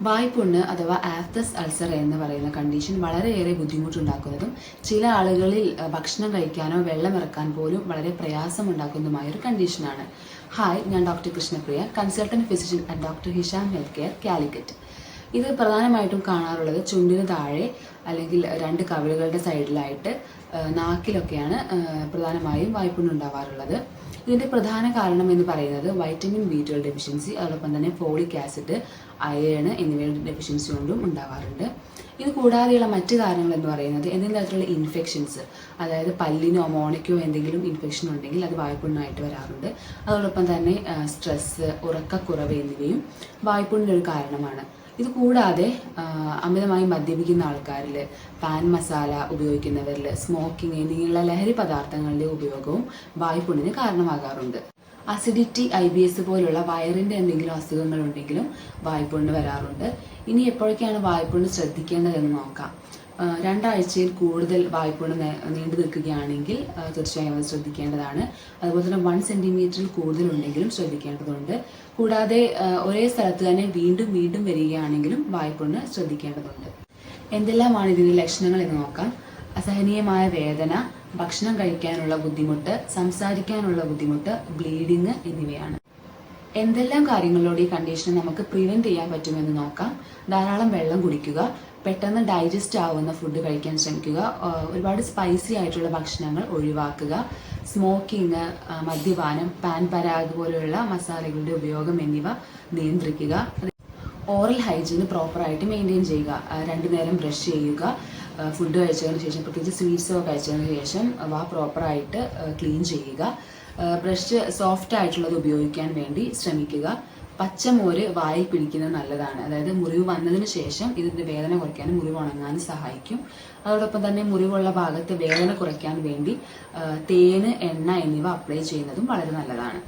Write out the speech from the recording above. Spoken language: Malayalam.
വായ്പുണ്ണ് അഥവാ ആഫ്തസ് അൾസർ എന്ന് പറയുന്ന കണ്ടീഷൻ വളരെയേറെ ബുദ്ധിമുട്ടുണ്ടാക്കുന്നതും ചില ആളുകളിൽ ഭക്ഷണം കഴിക്കാനോ വെള്ളം ഇറക്കാൻ പോലും വളരെ പ്രയാസമുണ്ടാക്കുന്നതുമായ ഒരു കണ്ടീഷനാണ് ഹായ് ഞാൻ doctor Krishnapriya consultant physician at doctor Hisham health care Calicut ഇത് പ്രധാനമായിട്ടും കാണാറുള്ളത് ചുണ്ടിന് താഴെ അല്ലെങ്കിൽ രണ്ട് കവിളുകളുടെ സൈഡിലായിട്ട് നാക്കിലൊക്കെയാണ് പ്രധാനമായും വായ്പുണ്ണുണ്ടാവാറുള്ളത് ഇതിന്റെ പ്രധാന കാരണം എന്ന് പറയുന്നത് വൈറ്റമിൻ ബി ട്വൽവ് ഡെഫിഷ്യൻസി അതോടൊപ്പം തന്നെ ഫോളിക് ആസിഡ് അയേൺ എന്നിവയുടെ ഡെഫിഷ്യൻസി കൊണ്ടും ഉണ്ടാവാറുണ്ട്. ഇത് കൂടാതെയുള്ള മറ്റ് കാരണങ്ങൾ എന്ന് പറയുന്നത് എന്തെങ്കിലും തരത്തിലുള്ള ഇൻഫെക്ഷൻസ് അതായത് പല്ലിനോ മോണയ്ക്കോ എന്തെങ്കിലും ഇൻഫെക്ഷൻ ഉണ്ടെങ്കിൽ അത് വായ്പുണ്ണായിട്ട് വരാറുണ്ട്. അതോടൊപ്പം തന്നെ സ്ട്രെസ് ഉറക്കക്കുറവ് എന്നിവയും വായ്പുണ്ണിന്റെ ഒരു കാരണമാണ്. ഇത് കൂടാതെ അമിതമായി മദ്യപിക്കുന്ന ആൾക്കാരിൽ പാൻ മസാല ഉപയോഗിക്കുന്നവരിൽ സ്മോക്കിംഗ് എന്നിങ്ങനെയുള്ള ലഹരി പദാർത്ഥങ്ങളുടെ ഉപയോഗവും വായ്പുണ്ണിന് കാരണമാകാറുണ്ട്. അസിഡിറ്റി ഐ ബി എസ് പോലുള്ള വയറിന്റെ എന്തെങ്കിലും അസുഖങ്ങൾ ഉണ്ടെങ്കിലും വായ്പുണ്ണ് വരാറുണ്ട്. ഇനി എപ്പോഴൊക്കെയാണ് വായ്പുണ്ണ് ശ്രദ്ധിക്കേണ്ടതെന്ന് നോക്കാം. രണ്ടാഴ്ചയിൽ കൂടുതൽ വായ്പകൾ നീണ്ടു നിൽക്കുകയാണെങ്കിൽ തീർച്ചയായും അത് ശ്രദ്ധിക്കേണ്ടതാണ്. അതുപോലെ തന്നെ വൺ സെന്റിമീറ്ററിൽ കൂടുതൽ ഉണ്ടെങ്കിലും ശ്രദ്ധിക്കേണ്ടതുണ്ട്. കൂടാതെ ഒരേ സ്ഥലത്ത് തന്നെ വീണ്ടും വീണ്ടും വരികയാണെങ്കിലും വായ്പകൾ ശ്രദ്ധിക്കേണ്ടതുണ്ട്. എന്തെല്ലാമാണ് ഇതിന്റെ ലക്ഷണങ്ങൾ എന്ന് നോക്കാം. അസഹനീയമായ വേദന ഭക്ഷണം കഴിക്കാനുള്ള ബുദ്ധിമുട്ട് സംസാരിക്കാനുള്ള ബുദ്ധിമുട്ട് ബ്ലീഡിങ് എന്നിവയാണ്. എന്തെല്ലാം കാര്യങ്ങളിലൂടെ ഈ കണ്ടീഷനെ നമുക്ക് പ്രിവെന്റ് ചെയ്യാൻ പറ്റുമെന്ന് നോക്കാം. ധാരാളം വെള്ളം കുടിക്കുക പെട്ടെന്ന് ഡൈജസ്റ്റ് ആവുന്ന ഫുഡ് കഴിക്കാൻ ശ്രമിക്കുക ഒരുപാട് സ്പൈസി ആയിട്ടുള്ള ഭക്ഷണങ്ങൾ ഒഴിവാക്കുക സ്മോക്കിംഗ് മദ്യപാനം പാൻ പരാഗ് പോലെയുള്ള മസാലകളുടെ ഉപയോഗം എന്നിവ നിയന്ത്രിക്കുക. ഓറൽ ഹൈജീൻ പ്രോപ്പറായിട്ട് മെയിന്റെയിൻ ചെയ്യുക. രണ്ടു നേരം ബ്രഷ് ചെയ്യുക. ഫുഡ് കഴിച്ചതിന് ശേഷം പ്രത്യേകിച്ച് സ്വീറ്റ്സോ കഴിച്ചതിന് ശേഷം വാ പ്രോപ്പറായിട്ട് ക്ലീൻ ചെയ്യുക. ബ്രഷ് സോഫ്റ്റ് ആയിട്ടുള്ളത് ഉപയോഗിക്കാൻ വേണ്ടി ശ്രമിക്കുക. പച്ചമോര് വായിൽ പിടിക്കുന്നത് നല്ലതാണ്. അതായത് മുറിവ് വന്നതിന് ശേഷം ഇതിന്റെ വേദന കുറയ്ക്കാനും മുറിവ് ഉണങ്ങാനും സഹായിക്കും. അതോടൊപ്പം തന്നെ മുറിവുള്ള ഭാഗത്ത് വേദന കുറയ്ക്കാൻ വേണ്ടി തേന് എണ്ണ എന്നിവ അപ്ലൈ ചെയ്യുന്നതും വളരെ നല്ലതാണ്.